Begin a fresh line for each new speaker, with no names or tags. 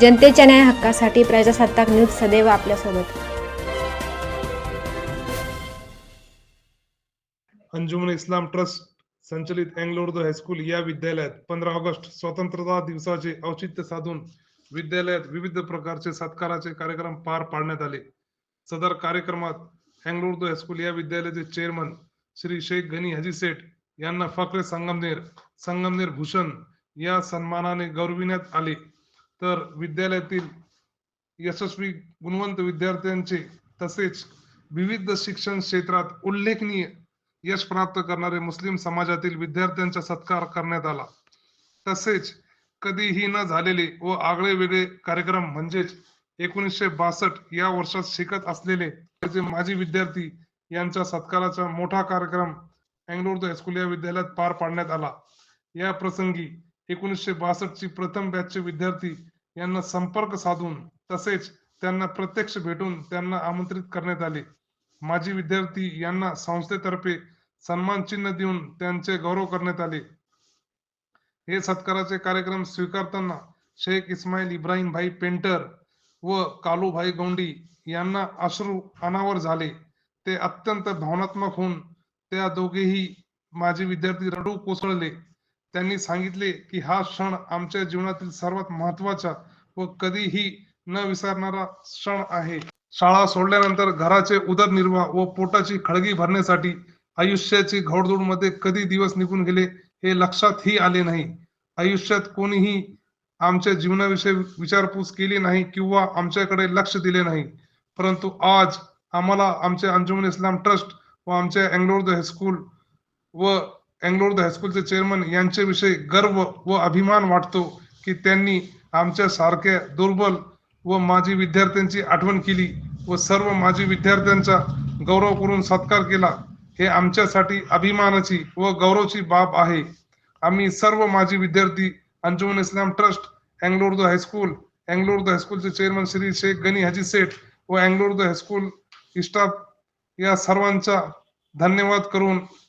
जनतेच्या न्याय हक्कासाठी प्रजासत्ताक न्यूज सदैव आपल्यासोबत.
अंजुमन इस्लाम ट्रस्ट संचलित अँग्लो हायस्कूल या विद्यालयात पंधरा ऑगस्ट स्वतंत्रता दिवसाचे औचित्य साधून विद्यालयात विविध प्रकारचे सत्काराचे कार्यक्रम पार पाडण्यात आले. सदर कार्यक्रमात अँग्लो हायस्कूल या विद्यालयाचे चेअरमन श्री शेख गनी हजी सेठ यांना फक्रे संगमनेर संगमनेर भूषण या सन्मानाने गौरविण्यात आले. तर विद्यालयातील यशस्वी गुणवंत विद्यार्थ्यांचे तसेच विविध शिक्षण क्षेत्रात उल्लेखनीय यश प्राप्त करणारे मुस्लिम समाजातील विद्यार्थ्यांचा सत्कार करण्यात आला. तसेच कधीही न झालेले व आगळे वेगळे कार्यक्रम म्हणजेच एकोणीसशे बासष्ट या वर्षात शिकत असलेले त्याचे माजी विद्यार्थी यांच्या सत्काराचा मोठा कार्यक्रम अँग्लो द हायस्कूल या विद्यालयात पार पाडण्यात आला. या प्रसंगी एकोणीसशे बासष्ट ची प्रथम बॅचचे विद्यार्थी यांना संपर्क साधून तसेच त्यांना प्रत्यक्ष भेटून त्यांना आमंत्रित करण्यात आले. माजी विद्यार्थी यांना संस्थेतर्फे सन्मान चिन्ह देऊन त्यांचे गौरव करण्यात आले. हे सत्काराचे कार्यक्रम स्वीकारताना शेख इस्माईल इब्राहिम भाई पेंटर व कालूभाई गोंडी यांना अश्रू अनावर झाले. ते अत्यंत भावनात्मक होऊन त्या दोघेही माजी विद्यार्थी रडू कोसळले. त्यांनी सांगितले की हा क्षण आमच्या जीवनातील सर्वात महत्त्वाचा व कधीही न विसरणारा क्षण आहे. शाळा सोडल्यानंतर घराचे उदरनिर्वाह व पोटाची खळगी भरण्यासाठी आयुष्याची घोडदौडमध्ये कधी दिवस निघून गेले हे लक्षातही आले नाही. आयुष्यात कोणीही आमच्या जीवनाविषयी विचारपूस केली नाही किंवा आमच्याकडे लक्ष दिले नाही. परंतु आज आम्हाला आमचे अंजुमन इस्लाम ट्रस्ट व आमचे अँग्लोर द हायस्कूल व अँग्लो द हायस्कूलचे चेअरमन यांच्याविषयी गर्व व अभिमान वाटतो की त्यांनी आमच्या सारख्या दुर्बल व माजी विद्यार्थ्यांची आठवण केली व सर्व माजी विद्यार्थ्यांचा गौरव करून सत्कार केला. हे आमच्यासाठी अभिमानाची व गौरवची बाब आहे. आम्ही सर्व माजी विद्यार्थी अंजुमन इस्लाम ट्रस्ट अँग्लो द हायस्कूल अँगलोर द हायस्कूलचे चेअरमन श्री शेख गनी हाजी सेठ व अँग्लो द हायस्कूल स्टाफ या सर्वांचा धन्यवाद करून